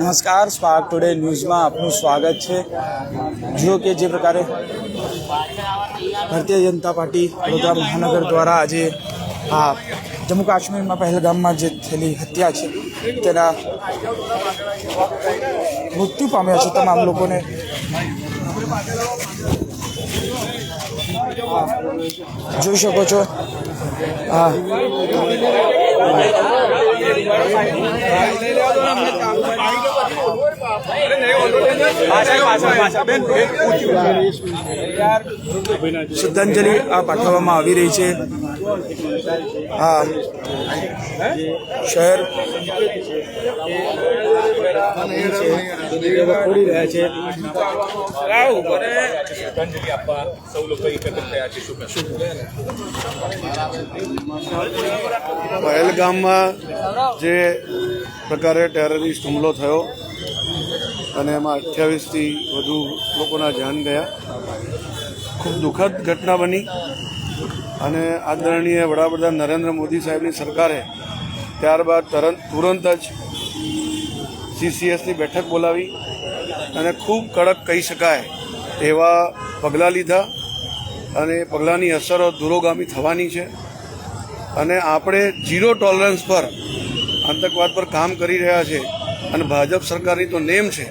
નમસ્કાર spark today ન્યૂઝમાં આપનું સ્વાગત છે. જુઓ કે જે પ્રકારે ભારતીય જનતા પાર્ટી વડોદરા મહાનગર દ્વારા આજે આ જમ્મુ કાશ્મીરમાં પહેલગામમાં જે થયેલી હત્યા છે, તેના મૃત્યુ પામ્યા છે તમામ લોકોને. જોઈ શકો છો. આ શ્રદ્ધાંજલિ આ પાઠવવામાં આવી રહી છે. હા. શહેર. રહ્યા છે શ્રદ્ધાંજલિ આપવા પહેલગામમાં જે પ્રકારે ટેરરિસ્ટ હુમલો થયો અને એમાં અઠ્યાવીસથી વધુ લોકોના જાન ગયા. ખૂબ દુઃખદ ઘટના બની અને આદરણીય વડાપ્રધાન નરેન્દ્ર મોદી સાહેબની સરકારે ત્યારબાદ તરંત, તુરંત જ સીસીએસની બેઠક બોલાવી અને ખૂબ કડક કહી શકાય એવા પગલાં લીધા અને પગલાંની અસરો દૂરોગામી થવાની છે. અને આપણે ઝીરો ટોલરન્સ પર આતંકવાદ પર કામ કરી રહ્યા છે. અને ભાજપ સરકારની તો નેમ છે.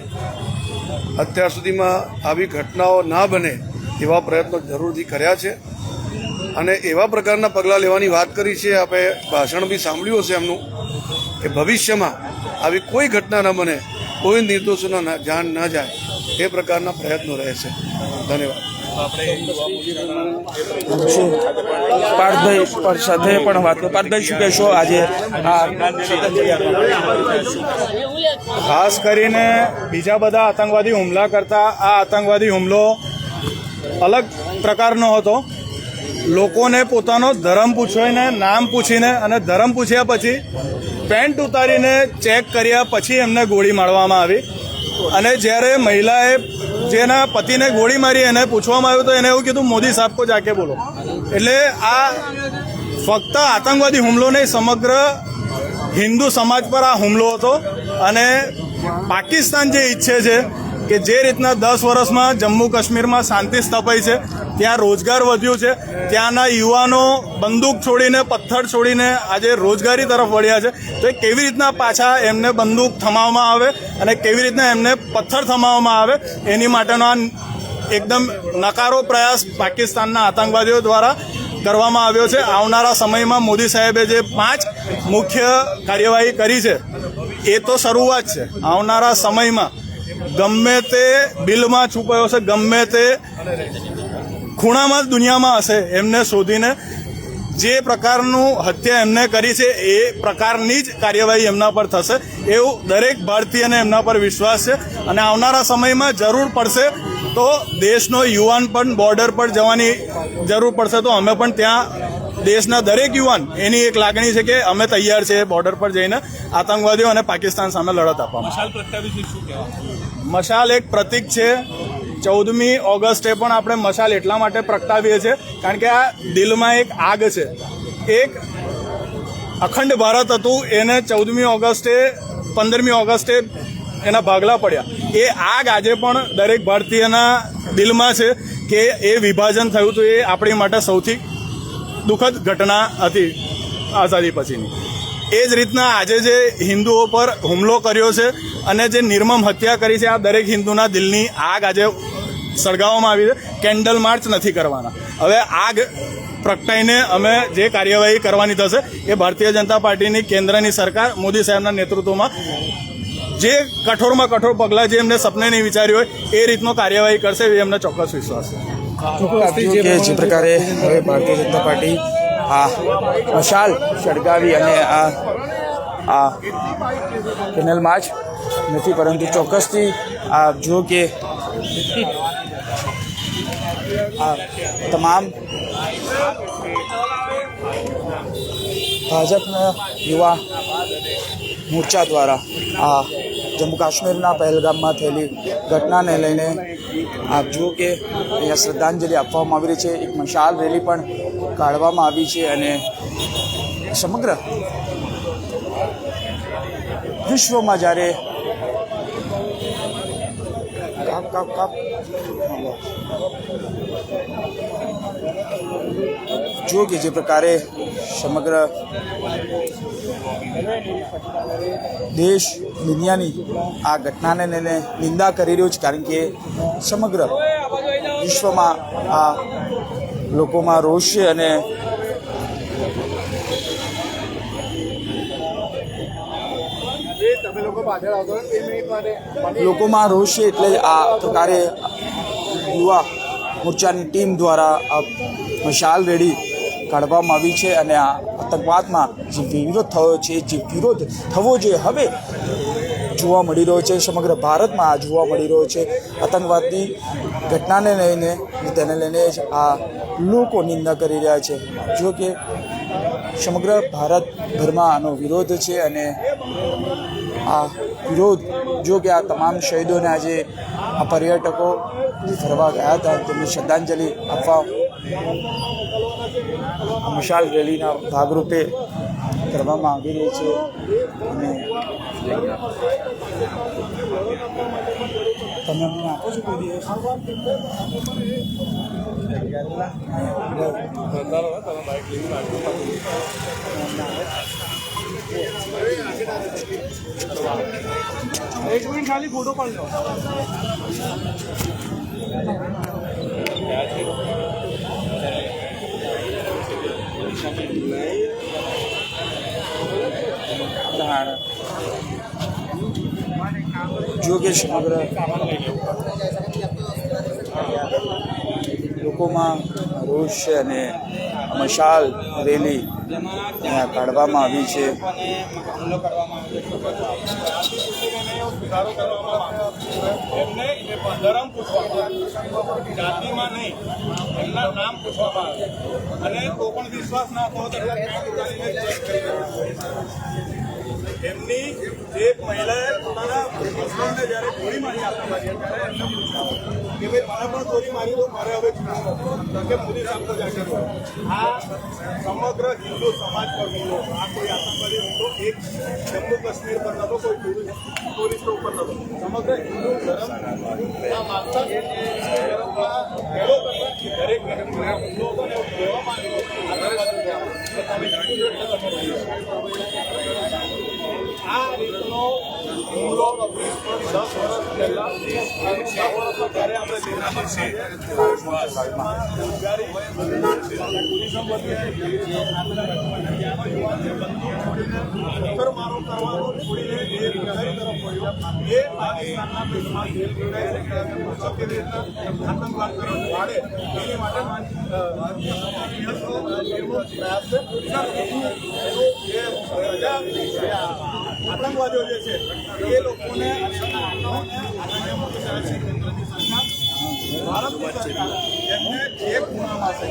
અત્યાર સુધીમાં આવી ઘટનાઓ ના બને એવા પ્રયત્નો જરૂરથી કર્યા છે. અને એવા પ્રકારના પગલાં લેવાની વાત કરી છે, આપણે ભાષણ બી સાંભળ્યું હશે એમનું, કે ભવિષ્યમાં આવી કોઈ ઘટના ન બને, કોઈ નિર્દોષોના જાણ ન જાય, એ પ્રકારના પ્રયત્નો રહેશે. ધન્યવાદ. પાર્થભાઈ પર સાથે પણ વાત કરો. પાર્થભાઈ, શું કહેશો? આજે ખાસ કરીને બીજા બધા આતંકવાદી હુમલા કરતા આ આતંકવાદી હુમલો અલગ પ્રકારનો હતો. લોકોને પોતાનો ધર્મ પૂછીને, નામ પૂછીને અને ધર્મ પૂછ્યા પછી પેન્ટ ઉતારીને ચેક કર્યા પછી એમને ગોળી મારવામાં આવી. અને જ્યારે મહિલાએ જેના પતિને ગોળી મારી, એને પૂછવામાં આવ્યું તો એને એવું કીધું, મોદી સાહેબ કો જાકે બોલો. એટલે આ ફક્ત આતંકવાદી હુમલો નહીં, સમગ્ર હિન્દુ સમાજ પર આ હુમલો હતો. અને પાકિસ્તાન જે ઈચ્છે છે કે જે રીતના દસ વર્ષમાં જમ્મુ કાશ્મીરમાં શાંતિ સ્થપાઈ છે ત્યાં રોજગાર વધ્યું છે. ત્યાંના યુવાનો બંદૂક છોડીને, પથ્થર છોડીને આજે રોજગારી તરફ વળ્યા છે. તો એ કેવી રીતના પાછા એમને બંદૂક થમાવવામાં આવે અને કેવી રીતના એમને પથ્થર થમાવવામાં આવે, એની માટેનો આ એકદમ નકારો પ્રયાસ પાકિસ્તાનના આતંકવાદીઓ દ્વારા કરવામાં આવ્યો છે. આવનારા સમયમાં મોદી સાહેબે જે પાંચ મુખ્ય કાર્યવાહી કરી છે, એ તો શરૂઆત છે. આવનારા સમયમાં ગમે તે બિલમાં છુપાયો છે, ગમે તે ખૂણામાં જ દુનિયામાં હશે એમને શોધીને જે પ્રકારનું હત્યા એમને કરી છે એ પ્રકારની જ કાર્યવાહી એમના પર થશે. એવું દરેક ભારતીયને એમના પર વિશ્વાસ છે અને આવનારા સમયમાં જરૂર પડશે તો દેશનો યુવાન પણ બોર્ડર પર જવાની જરૂર પડશે. તો અમે પણ ત્યાં દેશના દરેક યુવાન એની એક લાગણી છે કે અમે તૈયાર છે બોર્ડર પર જઈને આતંકવાદીઓ અને પાકિસ્તાન સામે લડત કહેવા? મશાલ એક પ્રતીક છે. ચૌદમી ઓગસ્ટે પણ આપણે મશાલ એટલા માટે પ્રગટાવીએ છીએ, કારણ કે આ દિલમાં એક આગ છે. એક અખંડ ભારત હતું, એને ચૌદમી ઓગસ્ટે, પંદરમી ઓગસ્ટે એના ભાગલા પડ્યા. એ આગ આજે પણ દરેક ભારતીયના દિલમાં છે કે એ વિભાજન થયું હતું, એ આપણી માટે સૌથી દુઃખદ ઘટના હતી આઝાદી પછીની. એ જ રીતના આજે જે હિન્દુઓ પર હુમલો કર્યો છે અને જે નિર્મમ હત્યા કરી છે, આ દરેક હિન્દુના દિલની આગ આજે સળગાવવામાં આવી છે. કેન્ડલ માર્ચ નથી કરવાના. હવે આગ પ્રગટાઈને અમે જે કાર્યવાહી કરવાની થશે એ ભારતીય જનતા પાર્ટીની, કેન્દ્રની સરકાર, મોદી સાહેબના નેતૃત્વમાં જે કઠોરમાં કઠોર પગલાં જે એમને સપને નહીં વિચાર્યું હોય, એ રીતનો કાર્યવાહી કરશે એ અમને ચોક્કસ વિશ્વાસ છે. કે જે પ્રકારે હવે ભારતીય જનતા પાર્ટી આ મશાલ સળગાવી અને આ આ કેનલ માર્ચ નથી, પરંતુ ચોક્કસથી આ જો કે આ તમામ ભાજપના યુવા મોરચા દ્વારા આ જમ્મુ કાશ્મીરના પહેલગામમાં થયેલી ઘટનાને લઈને આપ જુઓ કે અહીંયા શ્રદ્ધાંજલિ આપવામાં આવી રહી છે. એક મશાલ રેલી પણ કાઢવામાં આવી છે અને સમગ્ર વિશ્વમાં જ્યારે કાપ કાપ કાપ. જો કે જે પ્રકારે સમગ્ર દેશ દુનિયાની આ ઘટનાને લઈને નિંદા કરી રહ્યો છે, કારણ કે સમગ્ર વિશ્વમાં આ લોકોમાં રોષ છે અને લોકોમાં રોષ છે એટલે આ પ્રકારે યુવા મોરચાની ટીમ દ્વારા મશાલ રેડી કાઢવામાં આવી છે અને આ આતંકવાદમાં જે વિરોધ થયો છે, જે વિરોધ થવો જોઈએ, હવે જોવા મળી રહ્યો છે, સમગ્ર ભારતમાં આ જોવા મળી રહ્યો છે. આતંકવાદની ઘટનાને લઈને, તેને લઈને જ આ લોકો નિંદા કરી રહ્યા છે. જો કે સમગ્ર ભારતભરમાં આનો વિરોધ છે અને આ વિરોધ, જો કે આ તમામ શહીદોને આજે આ પર્યટકો ફરવા ગયા હતા, તેમને શ્રદ્ધાંજલિ આપવા મશાલ રેલીના ભાગરૂપે કરવામાં આવી રહી છે. અને તમે અમને આપો છો કોઈ દિવસ? ઉદાહરણ જો કે સમગ્ર લોકોમાં રોષ અને મશાલ રેલી અહીંયા કાઢવામાં આવી છે. અને કોઈ પણ વિશ્વાસ ના તો એમની એક મહિલાએ પોતાના હસબન્ડને જ્યારે ગોળી મારી આતંકવાદીએ ત્યારે એમને પૂછ્યું કે ભાઈ, મારા પણ ગોળી મારી તો મારે હવે છૂટવું કે મોદી સાહેબ તો તો. આ સમગ્ર હિન્દુ સમાજ પર હુમલો આ કોઈ આતંકવાદી હુમલો એક જમ્મુ કાશ્મીર પર નતો, કોઈ પુરુષ ટુરિસ્ટો ઉપર નતો. સમગ્ર હિન્દુ ધર્મ માગતા દરેક હુમલો હતો ને એવું કહેવામાં આવ્યું તમે જાણી લો એટલે તમે જોઈ લો. આ રીતનો હુમલો દસ વર્ષ પહેલા વર્ષમાં વર્ષ ત્યારે આપણે મારો કરવાનો છોડીને એ લડાઈ તરફ એ પાકિસ્તાનના દેશમાં જેલ કેવી રીતના આતંકવાદ તરફ માટે પ્રયાસ છે. આતંકવાદીઓ જે છે એ લોકોને કેન્દ્રની સરકાર એમને જે ખૂણામાં છે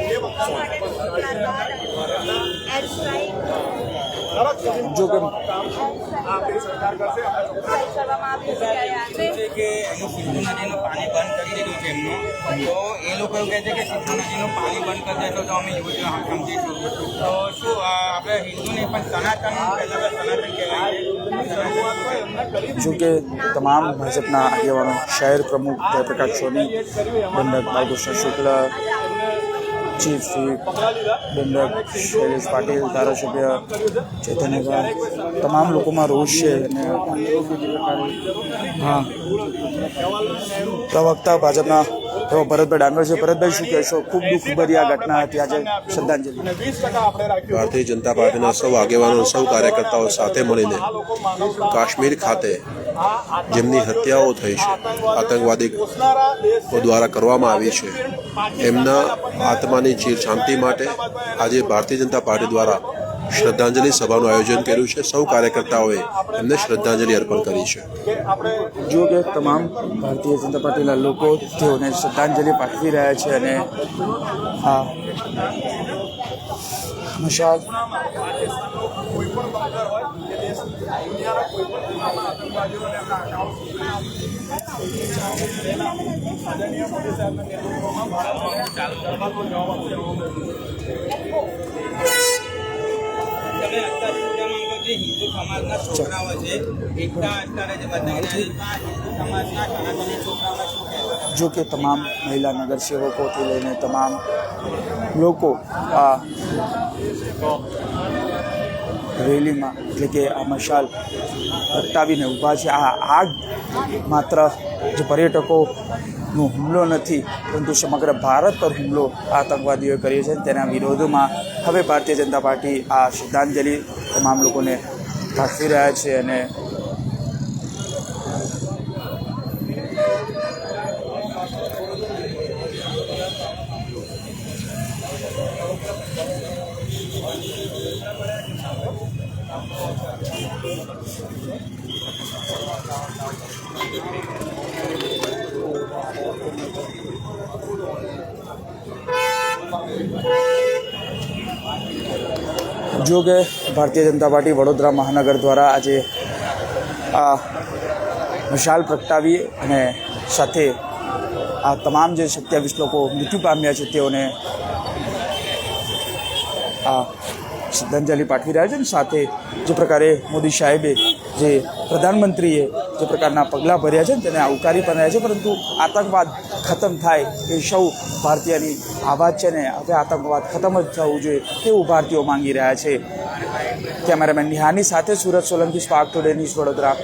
પાણી બંધ કરી દીધું છે એમનું તો એ લોકો એવું કહે છે કે સિંધુ નદીનું પાણી બંધ કરી દેશો તો અમે યોજના સમજીશું તો શું આપણે હિન્દુને પણ સનાતન પહેલાં સનાતન કહેવાય. છે જો કે તમામ ભાજપના આગેવાનો, શહેર પ્રમુખ જયપ્રકાશ સોની દંડક બાલકૃષ્ણ શુક્લ, ચીફ દંડક શૈલેષ પાટીલ, ધારાસભ્ય ચૈતન્યભાઈ તમામ લોકોમાં રોષ છે અને હા, પ્રવક્તા ભાજપના એવો ભરતભાઈ ડાંગર છે. ભરતભાઈ શું કહેશો ખૂબ દુઃખભરી આ ઘટના હતી આજે શ્રદ્ધાંજલિ. અને વીસ ટકા આપણે રાખ્યું. ભારતીય જનતા પાર્ટીના સૌ આગેવાનો સૌ કાર્યકર્તાઓ સાથે મળીને કાશ્મીર ખાતે જેમની હત્યાઓ થઈ છે આતંકવાદીઓ દ્વારા કરવામાં આવી છે. એમના આત્માની ચીર શાંતિ માટે આજે ભારતીય જનતા પાર્ટી દ્વારા શ્રદ્ધાંજલિ સભાનું આયોજન કર્યું છે. સૌ કાર્યકર્તાઓએ એમને શ્રદ્ધાંજલિ અર્પણ કરી છે. જો કે તમામ ભારતીય જનતા પાર્ટીના લોકો તેઓને શ્રદ્ધાંજલિ પાઠવી રહ્યા છે અને આ મશાલ અને અત્યાર તો જે હિન્દુ સમાજના છોકરાઓ છે, એકતા અત્યારે જે બતાવી હિન્દુ સમાજના સનાતની છોકરાઓને જો કે તમામ મહિલા નગરસેવકોથી લઈને તમામ લોકો આ રેલીમાં, એટલે કે આ મશાલ પ્રગટાવીને ઊભા છે. આ આગ માત્ર જે પર્યટકોનો હુમલો નથી, પરંતુ સમગ્ર ભારત પર હુમલો આતંકવાદીઓએ કર્યો છે. તેના વિરોધમાં હવે ભારતીય જનતા પાર્ટી આ શ્રદ્ધાંજલિ તમામ લોકોને પાઠવી રહ્યા છે અને જો કે ભારતીય જનતા પાર્ટી વડોદરા મહાનગર દ્વારા આજે આ મશાલ પ્રગટાવી અને સાથે આ તમામ જે સત્યાવીસ લોકો મૃત્યુ પામ્યા છે તેઓને આ શ્રદ્ધાંજલિ પાઠવી રહ્યા છે અને સાથે જે પ્રકારે મોદી સાહેબે જે પ્રધાનમંત્રીએ જે પ્રકારના પગલાં ભર્યા છે તેને આવકારી પણ રહ્યા છે, પરંતુ આતંકવાદ ખતમ થાય એ સૌ ભારતીયની આવાજ છે ને હવે આતંકવાદ ખતમ જ થવું જોઈએ તેવું ભારતીયો માંગી રહ્યા છે. કેમેરામેન નિહાની સાથે Surat Solanki spark today news Vadodara.